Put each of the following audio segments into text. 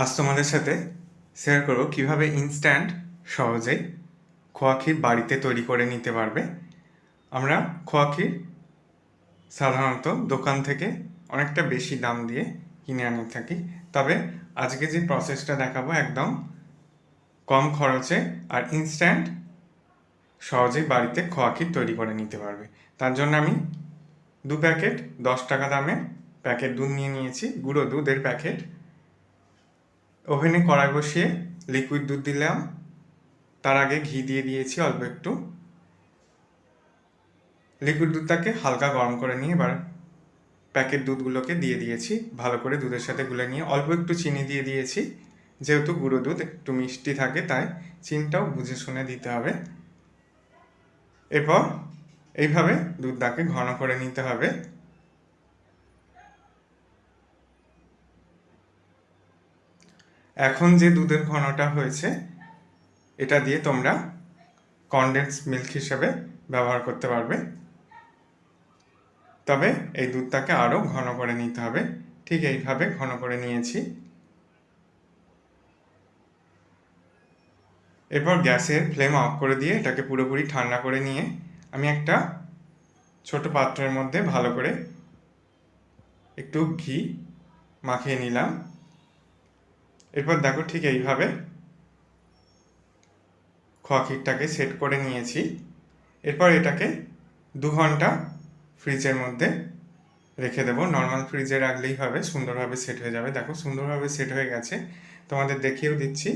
আজ তোমাদের সাথে শেয়ার করব কীভাবে ইনস্ট্যান্ট সহজেই খোয়া ক্ষীর বাড়িতে তৈরি করে নিতে পারবে। আমরা খোয়া ক্ষীর সাধারণত দোকান থেকে অনেকটা বেশি দাম দিয়ে কিনে আনি থাকি। তবে আজকে যে প্রসেসটা দেখাবো একদম কম খরচে আর ইনস্ট্যান্ট সহজেই বাড়িতে খোয়া ক্ষীর তৈরি করে নিতে পারবে। তার জন্য আমি দু প্যাকেট দশ টাকা দামে প্যাকেট দুধ নিয়ে নিয়েছি। গুঁড়ো দুধের প্যাকেট ওভেনে কড়াই বসিয়ে লিকুইড দুধ দিলাম। তার আগে ঘি দিয়ে দিয়েছি অল্প একটু। লিকুইড দুধটাকে হালকা গরম করে নিয়ে এবার প্যাকেট দুধগুলোকে দিয়ে দিয়েছি। ভালো করে দুধের সাথে গুলে নিয়ে অল্প একটু চিনি দিয়ে দিয়েছি। যেহেতু গুঁড়ো দুধ, একটু মিষ্টি থাকে, তাই চিনিটাও বুঝে শুনে দিতে হবে। এরপর এইভাবে দুধটাকে ঘন করে নিতে হবে। এখন যে দুধের ঘনটা হয়েছে, এটা দিয়ে তোমরা কনডেন্স মিল্ক হিসেবে ব্যবহার করতে পারবে। তবে এই দুধটাকে আরও ঘন করে নিতে হবে। ঠিক এইভাবে ঘন করে নিয়েছি। এরপর গ্যাসের ফ্লেম অফ করে দিয়ে এটাকে পুরোপুরি ঠান্ডা করে নিয়ে আমি একটা ছোট পাত্রের মধ্যে ভালো করে একটু ঘি মাখিয়ে নিলাম। এরপর দেখো ঠিক এইভাবে খোয়া সেট করে নিয়েছি। এরপর এটাকে দু ঘণ্টা ফ্রিজের মধ্যে রেখে দেবো। নর্মাল ফ্রিজে রাখলেই হবে, সুন্দরভাবে সেট হয়ে যাবে। দেখো সুন্দরভাবে সেট হয়ে গেছে। তোমাদের দেখিয়েও দিচ্ছি।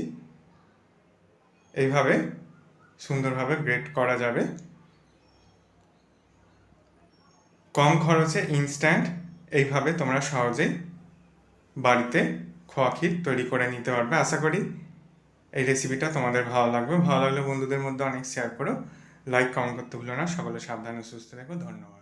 এইভাবে সুন্দরভাবে গ্রেট করা যাবে। কম খরচে ইনস্ট্যান্ট এইভাবে তোমরা সহজেই বাড়িতে খোয়া ক্ষীর তৈরি করে নিতে পারবে। আশা করি এই রেসিপিটা তোমাদের ভালো লাগবে। ভালো লাগলে বন্ধুদের মধ্যে অনেক শেয়ার করো। লাইক কমেন্ট করতে ভুলো না। সকলে সাবধানে সুস্থ থাকো। ধন্যবাদ।